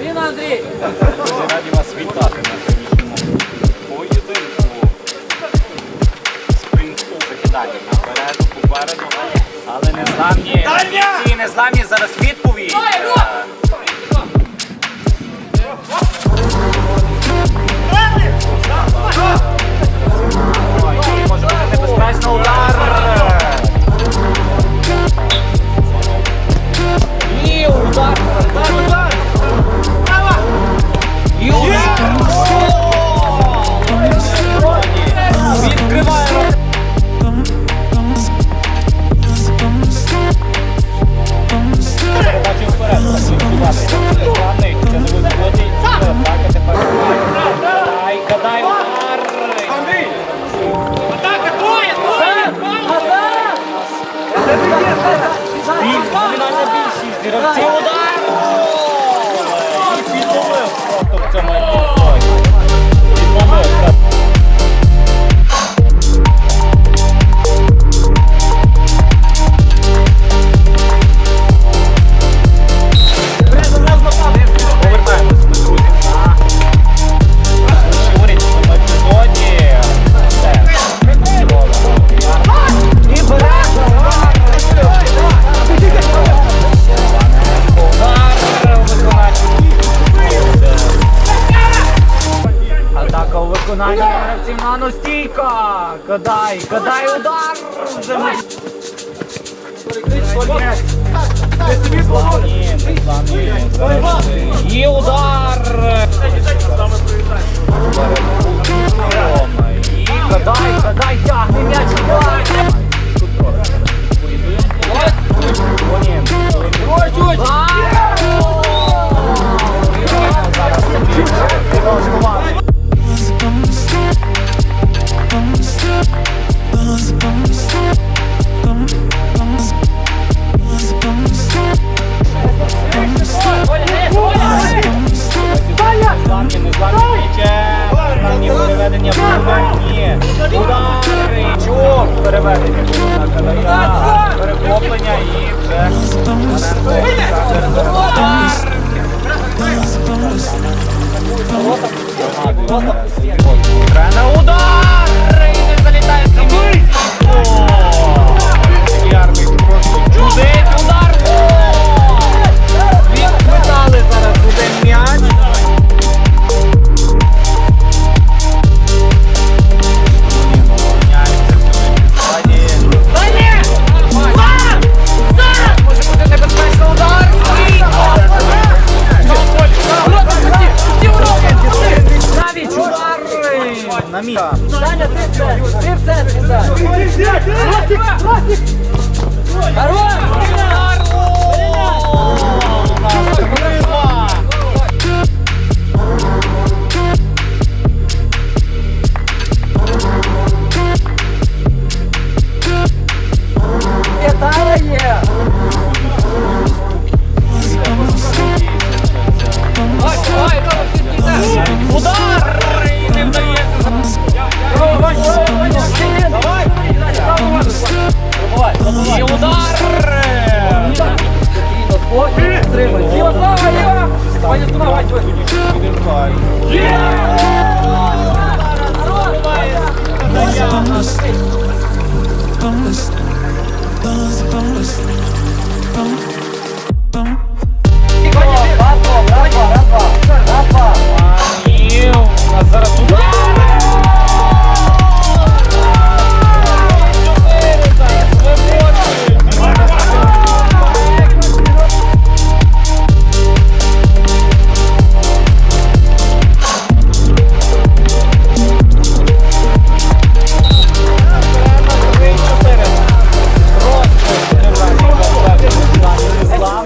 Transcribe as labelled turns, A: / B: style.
A: Він Андрій!
B: Ми раді вас вітати на сьогоднішньому поєдинку. Спринту закидання наперед, попереду, але незламні. Ці незламні зараз відповідь. Номінальна більшість, гравці удар! І підловив просто в цьому Атака у виконанні гравців на стійка. Кадай, кадай удар. Вже ми- Ні, не славні. І удар. І кадай, кадай, тягне м'яч. Поверхні. Удари. Чув переведення. Перехоплення і вже На місце.
A: Саня, ти в центрі! Ти в центрі, Саня! Хорош! Dans, dans le...
B: Dans...